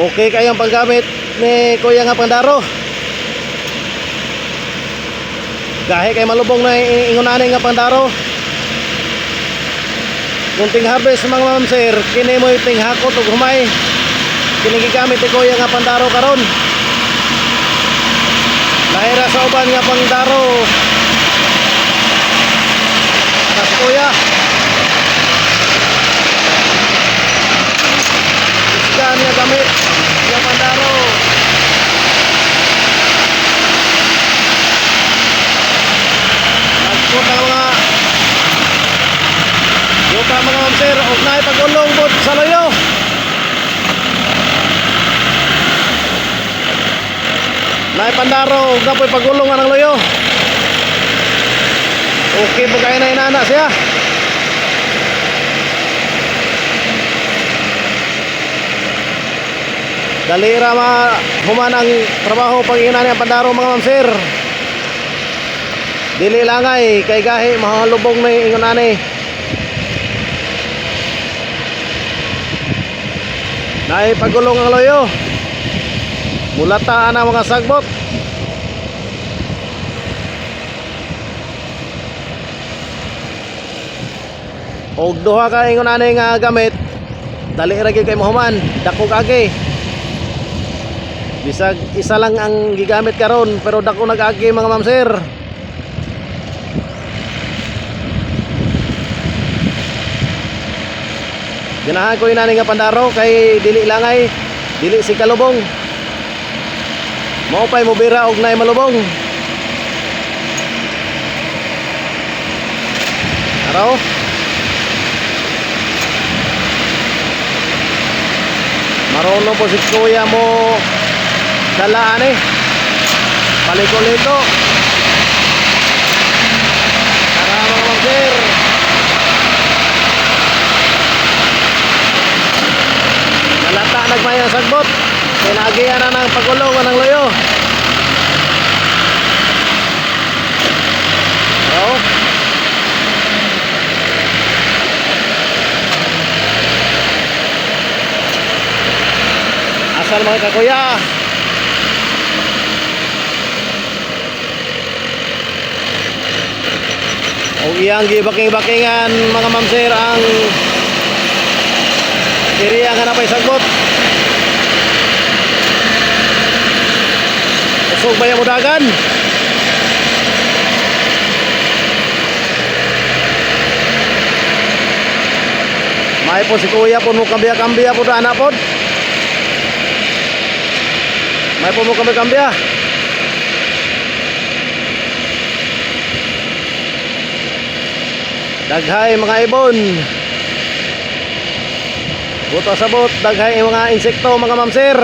Okay kayang paggamit ni Kuya nga Pandaro. Gahe kay malubong na ingunani nga Pandaro. Kung ting harvest mga ma'am sir, kini mo ting hakot ug humay. Kini ni Kuya nga Pandaro karon. Lahira sa uban nga Pandaro. Kas Kuya. Iskan nga gamit nga Pandaro. Nagput ang mga Yuta mga ma'am sir, og naay pagulong bot sa loyo. Naay pandaro, og napoy pagulong ang loyo. Okay po kayo na inana siya. Dalira ma human ang trabaho pag inani ang pandaro mga ma'am sir. Dili langay kay gahi mahalubong na ingon ani. Naay pagulong ang loyo. Mulataan ang mga sagbot. Og duha ka ingon ani nga gamit. Dali ra kay mahuman, dako agi. Bisag isa lang ang gigamit karon pero dako nag-agi mga ma'am sir. Ganahan ko inani nga pandaro kay dili langay, dili si kalubong. Mao pay mo bira og nay malubong. Araw. Marunong po si kuya mo dalaan eh. Paliko-liko. Tara mga ma'am sir. Nagmayang sagbot. Pinagiyan na ng pagulong ng loyo. Oo. Asal mga kakuya. O iyang gibaking-bakingan mga mamsir ang iriya nga napay sagot. Usog ba yung mudagan? May po si kuya po mo kambya-kambya po anak po. May po mo kambya-kambya. Daghay mga ibon. Buto sa bot, daghay mga insekto mga mamsir.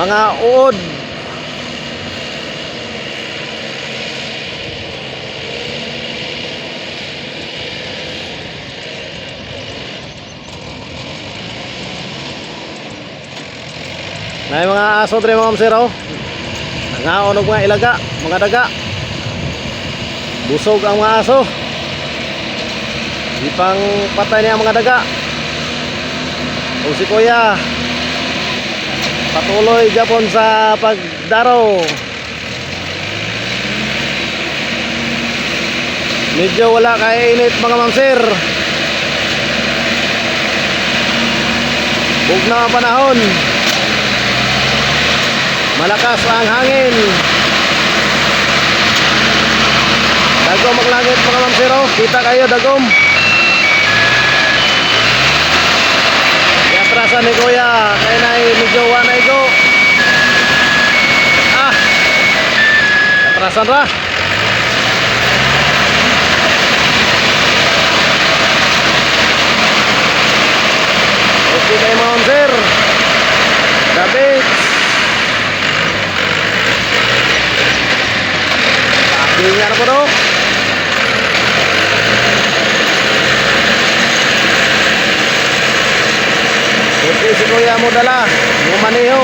Mga uod. May mga aso dre mga mamsir oh. Nangaon og mga ilaga, mga daga. Busog ang mga aso. Ipang patay niya ang mga daga. O si Kuya patuloy Japon sa pagdaro. Medyo wala kay init mga mamsir. Bugna ang panahon. Malakas ang hangin. Dagom ang langit mga mamsiro. Kita kayo dagom. Yatrasan ni Kuya. Kaya na medyo na ito. Ah. Yatrasan ra. Okay kayo mga. David. Tingnan na po no. Okay si Kuya mo dala. Bumaniho.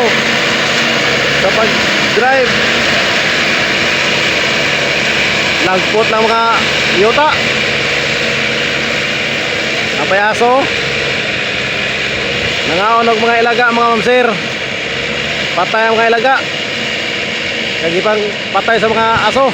Sa pag-drive. Lagpot ng mga yuta. Napayaso. Nangaon og mga ilaga mga ma'am sir. Patay ang mga ilaga. Kagipang patay sa mga aso.